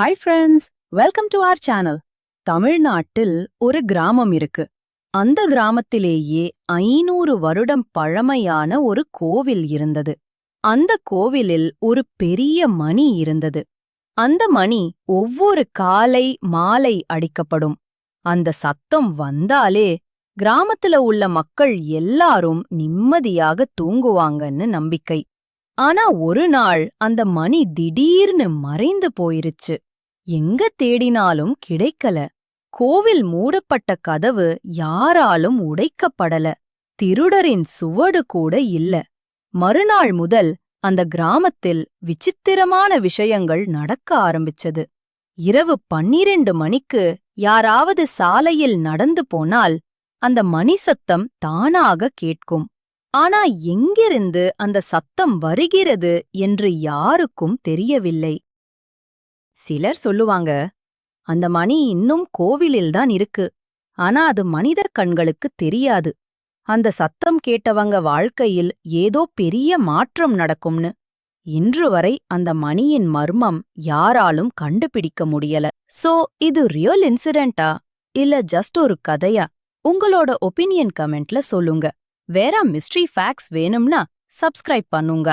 Hi friends welcome to our channel தமிழ்நாட்டில் ஒரு கிராமம் இருக்கு. அந்த கிராமத்திலேயே ஐநூறு வருடம் பழமையான ஒரு கோவில் இருந்தது. அந்த கோவிலில் ஒரு பெரிய மணி இருந்தது. அந்த மணி ஒவ்வொரு காலை மாலை அடிக்கப்படும். அந்த சத்தம் வந்தாலே கிராமத்துல உள்ள மக்கள் எல்லாரும் நிம்மதியாக தூங்குவாங்கன்னு நம்பிக்கை. ஆனா ஒரு நாள் அந்த மணி திடீர்னு மறைந்து போயிருச்சு. எங்க தேடினாலும் கிடைக்கல. கோவில் மூடப்பட்ட கதவு யாராலும் உடைக்கப்படல. திருடரின் சுவடு கூட இல்ல. மறுநாள் முதல் அந்த கிராமத்தில் விசித்திரமான விஷயங்கள் நடக்க ஆரம்பிச்சது. இரவு பன்னிரண்டு மணிக்கு யாராவது சாலையில் நடந்து போனால் அந்த மணி சத்தம் தானாக கேட்கும். ஆனா எங்கிருந்து அந்த சத்தம் வருகிறது என்று யாருக்கும் தெரியவில்லை. சிலர் சொல்லுவாங்க அந்த மணி இன்னும் கோவிலில்தான் இருக்கு. ஆனா அது மனித கண்களுக்கு தெரியாது. அந்த சத்தம் கேட்டவங்க வாழ்க்கையில் ஏதோ பெரிய மாற்றம் நடக்கும்னு. இன்று வரை அந்த மணியின் மர்மம் யாராலும் கண்டுபிடிக்க முடியல. சோ இது ரியல் இன்சிடென்ட்டா? இல்ல ஜஸ்ட் ஒரு கதையா? உங்களோட ஒப்பீனியன் கமெண்ட்ல சொல்லுங்க. வேற மிஸ்ட்ரி ஃபேக்ஸ் வேணும்னா சப்ஸ்கிரைப் பண்ணுங்க.